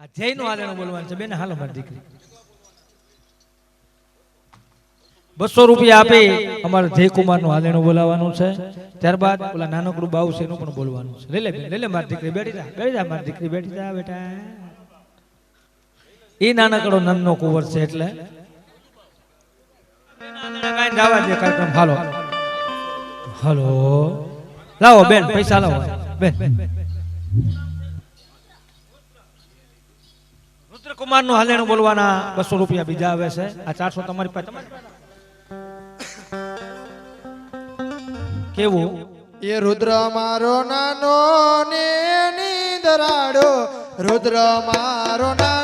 આ જયનું હાલેણું બોલવાનું છે. બેન હાલો મારી દીકરી. બસો રૂપિયા આપી અમારે જયકુમારનું હાલેણું બોલાવવાનું છે. ત્યારબાદ ઓલા નાનકડું બાવ છે એનું પણ બોલવાનું છે. લે લે બેન, લે લે મારી દીકરી બેઠી જા બેઠી જા મારી દીકરી બેઠી જા બેટા. એ નાનકડો નંદનો કુંવર છે એટલે. જવા હાલો. હાલો. લાવો બેન પૈસા લાવો. બેન. રુદ્રકુમારનું હાલેણું બોલવાના બસો રૂપિયા બીજા આવે છે. આ ચારસો તમારી પાસે. કેવું? એ રુદ્ર મારો નાનો ને રુદ્ર મારો ને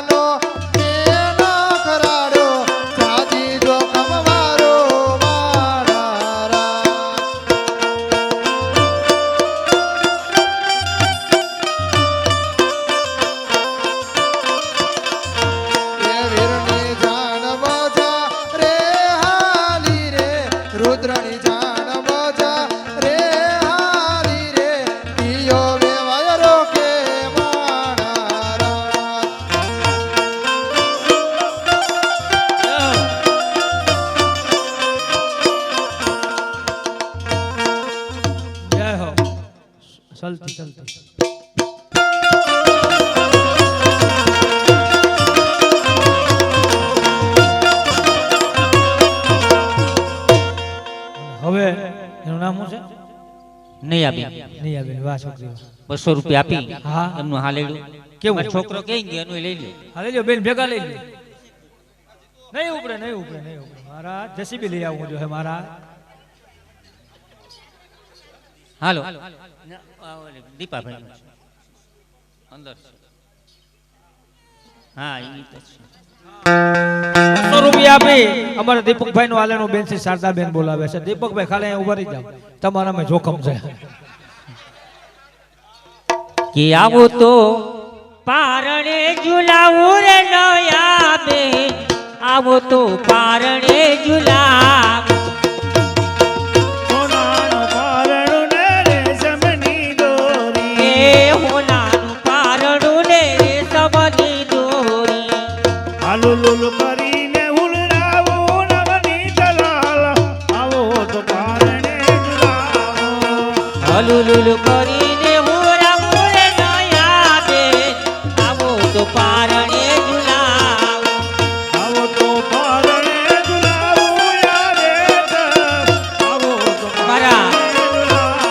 ચલતી ચલતી. હવે એનું નામ શું છે? નહીં આપી નહીં આપી વાહ. છોકરી બસો રૂપિયા આપી. હા. એમનું હાલેડું કેવું? છોકરો કઈ ગયો એનું લઈ લે હા લઈ લો બેન ભેગા લઈ લે નહીં ઉપડે નહીં ઉપડે નહીં ઉપડે મારા જેસીબી લઈ આવું જો હે મારા હાલો. દીપાભાઈ. અંદર હા એ તો છે. રૂપિયા આપી. અમારા દીપકભાઈ નું આલેનું બેન છે બોલાવે છે. દીપકભાઈ ખાલી અહીંયા ઊભા રહી તમારામાં જોખમ છે. કે આવો તો પારણે ઝુલાવું રે નયા બે આવો તો પારણે ઝુલાવ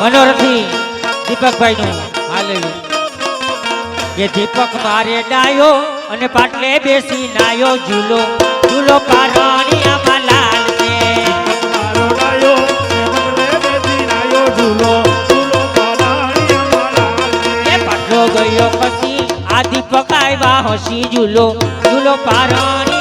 મનોરથી દીપકભાઈ નું હાલેલું કે દીપક મારે ડાયો અને પાટલે બેસી નાયો ઝૂલો. ઝૂલો પારણિયામાં લાલ છે એ પાટલો ગયો પછી આ દીપક આવ્યા હસી ઝૂલો. ઝૂલો પારણિયામાં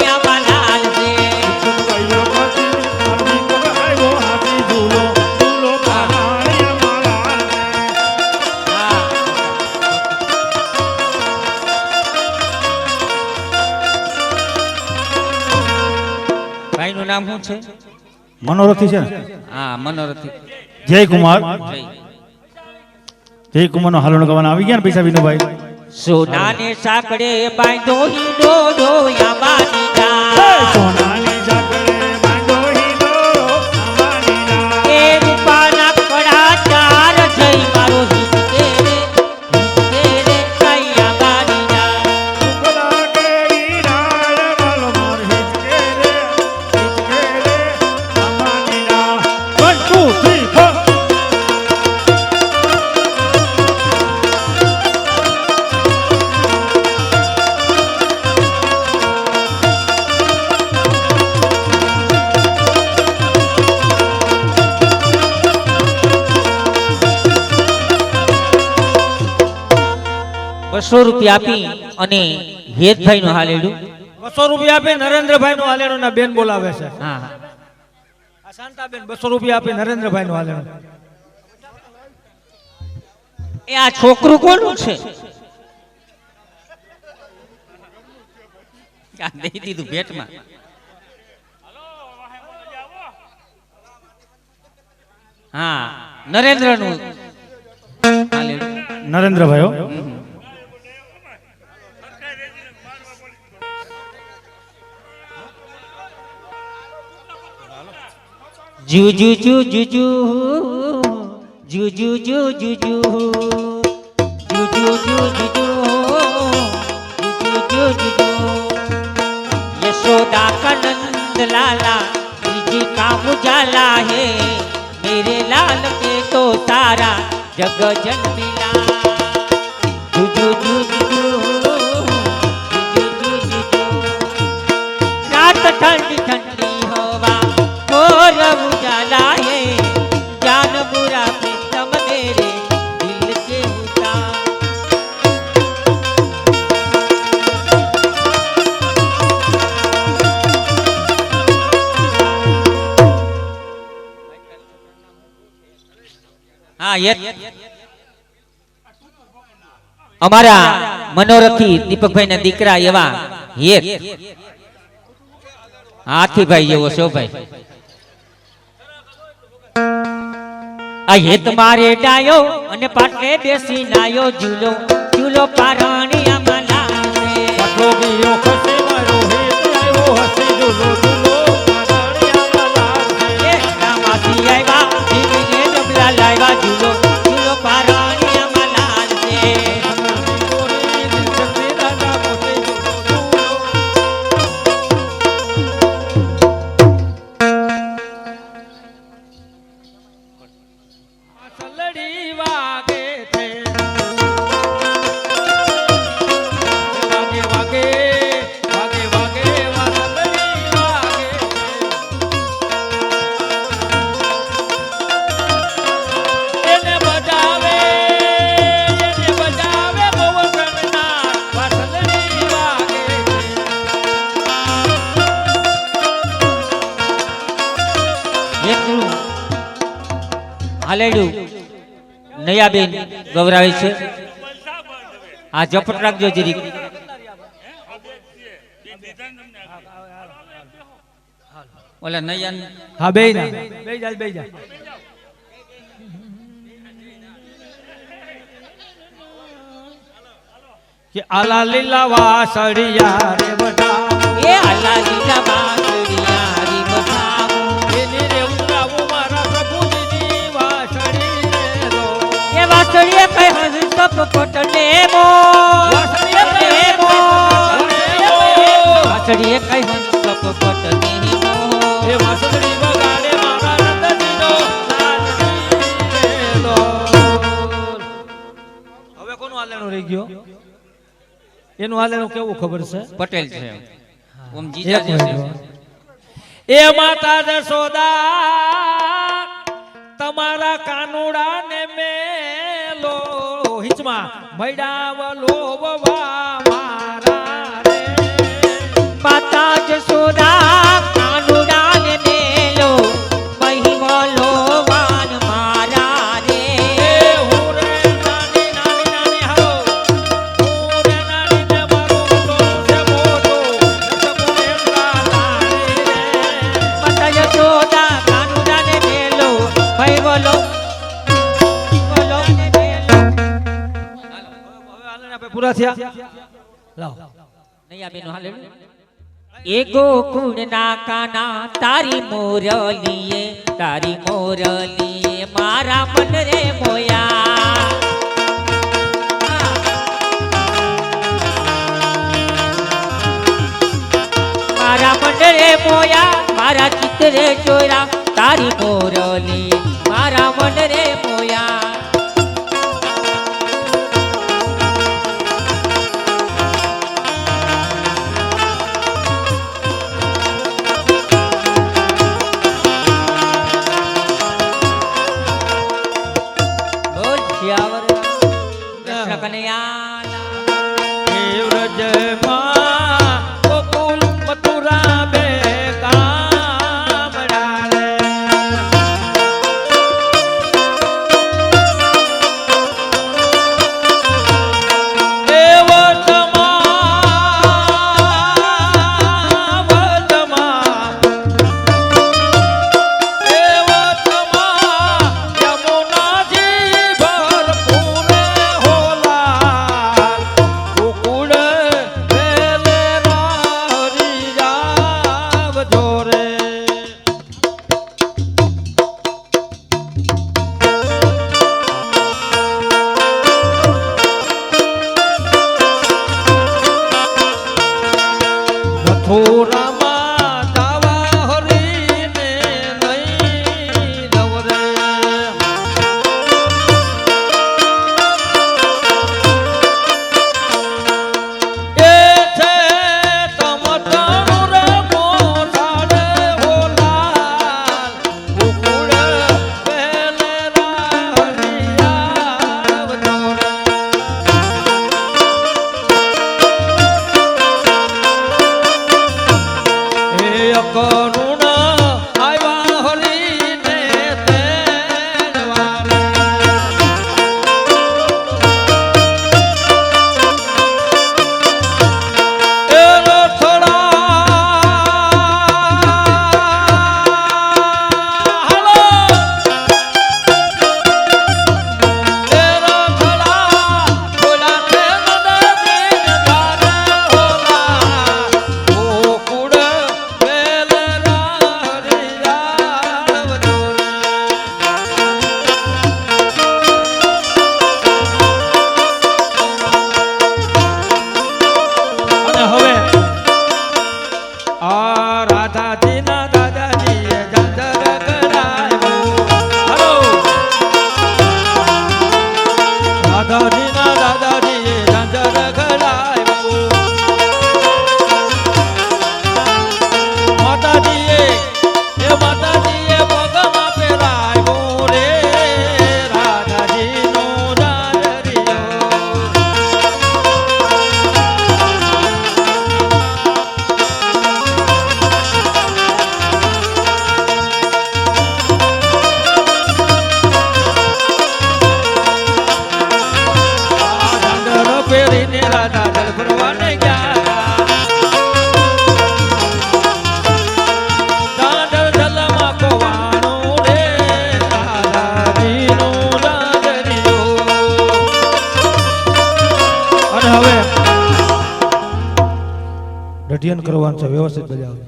છે? મનોરથી છે હા મનોરથી. જય કુમાર. જય જય કુમાર નો હાલનો ગવાના આવી ગયા ને પૈસા વિનુભાઈ? સોનાને સાકડે બાંધો હિંડો ડોયાવાની જા. બસો રૂપિયા આપી અને હેતભાઈ નું હાલેડું. બસો રૂપિયા આપી નરેન્દ્રભાઈ નું હાલેડું ના બેન બોલાવે છે. હા શાંતાબેન બસો રૂપિયા આપી નરેન્દ્રભાઈ નું હાલેડું. એ આ છોકરું કોનું છે? દઈ દીધું ભેટમાં. હા નરેન્દ્રનું નરેન્દ્રભાઈ જુજુ જુજુ જુ જુજુ જુ જુજુ જુજુ જુ જુજુ જુજુ જુજુ यशोदा का नंद लाला जी का उजाला है मेरे लाल के तो तारा जग जन्मिला जू जू जू जू અમારા મનોરથી દીપકભાઈ ના દીકરા એવા હેત. હાથીભાઈ એવો શોભાઈ આ હેત મારે ડાયો અને પાટલે બેસી નાયો ઝૂલો. ઝૂલો પારણી આમાં હાલેડું. નયાબેન ગૌરાવે છે. આ જપટ રાખજો જરીક. ઓલા નયન. હા બે ના બે જા બે જા. કે આલા લીલા વાસળિયા રે બટા એ આલા લીલા હવે કોનું આલેણું રહી ગયો? એનું આલેણું કેવું ખબર છે? પટેલ છે. ઓમ જીજાજી છે. એ માતા જશોદા તમારા ભૈડાવલો વવા મારા રે. માતા જસોદા પૂરા થયા? લાવ. નહીં આ બેનો હાલે એ ગોકુળના કાના, તારી મોરલીએ તારી મોરલીએ મારા મન રે મોયા. મારા મન રે મોયા, મારા ચિત્રે ચોરા તારી મોરલી મારા મન રે મોયા. દઢિયન કરવાનું છે વ્યવસ્થિત બજાવજો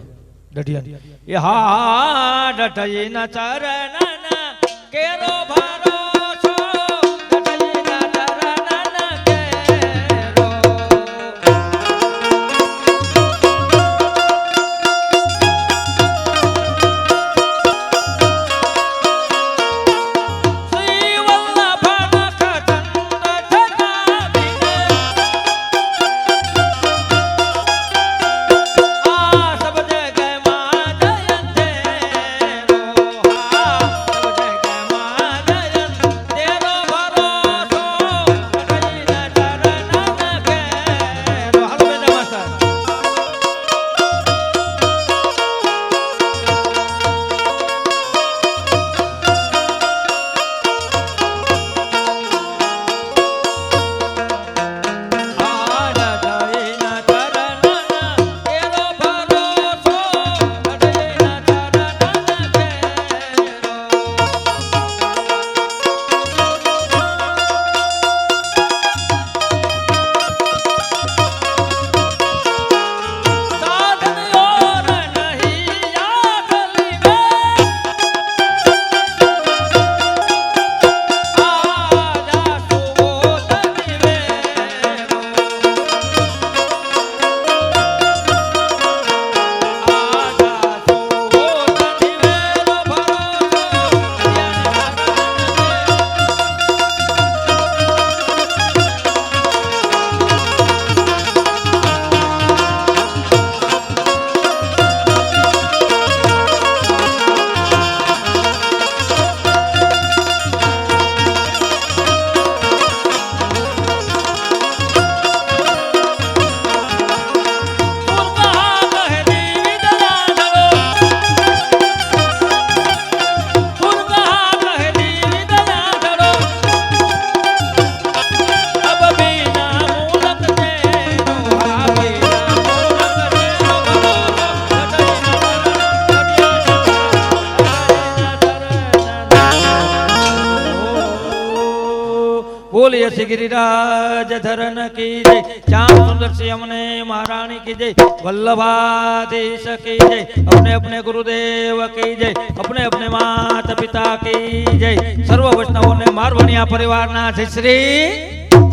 દઢિયન. એ હા દઢઈના ચરણ કેરો ભા શ્રી કી જય, શ્યામ સુંદર શ્રી અમને મહારાણી કી જય, વલ્લભાધીશ કી જય, અપને અપને ગુરુદેવ કી જય, અપને અપને માતા પિતા કી જય. સર્વ વૈષ્ણવોને મારવણિયા પરિવારના જય શ્રી